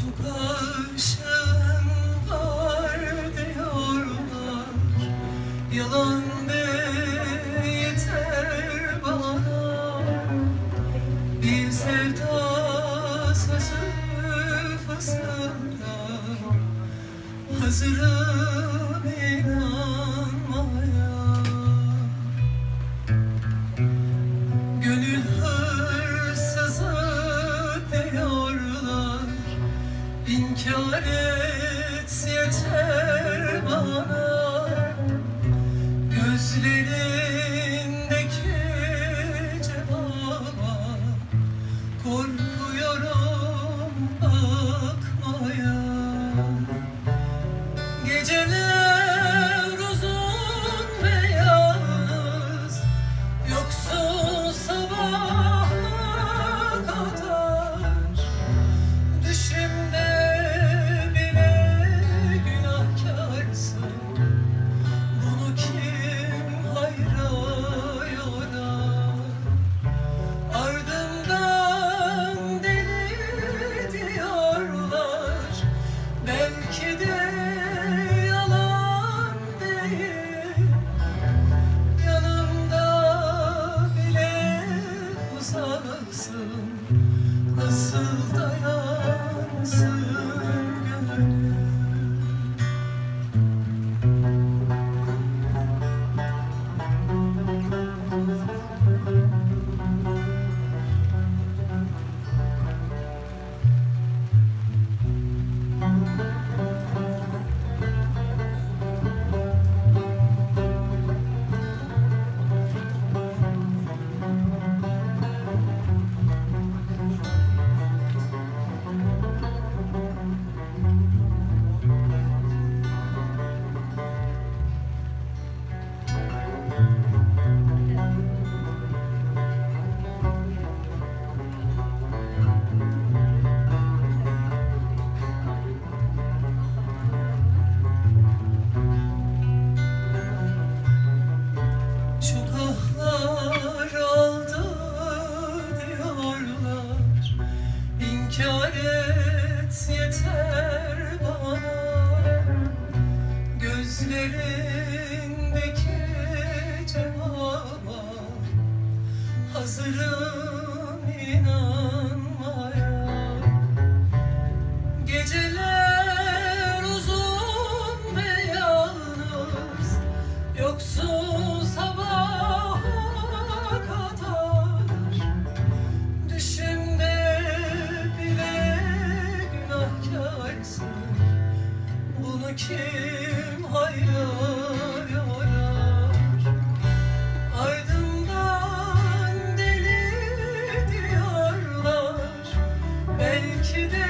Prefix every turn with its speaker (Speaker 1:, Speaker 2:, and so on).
Speaker 1: Şu başım var diyorlar. Yalan be yeter bana. Bir sevda sözü Hazırım inanmaya. İnkar et yeter bana. Gözlerindeki Nasıl dayansın Gözlerindeki cevaba hazırım inanmaya. Geceler uzun ve yalnız yoksuz sabaha kadar. Düşümde bile günahkarsın bunu kim you içine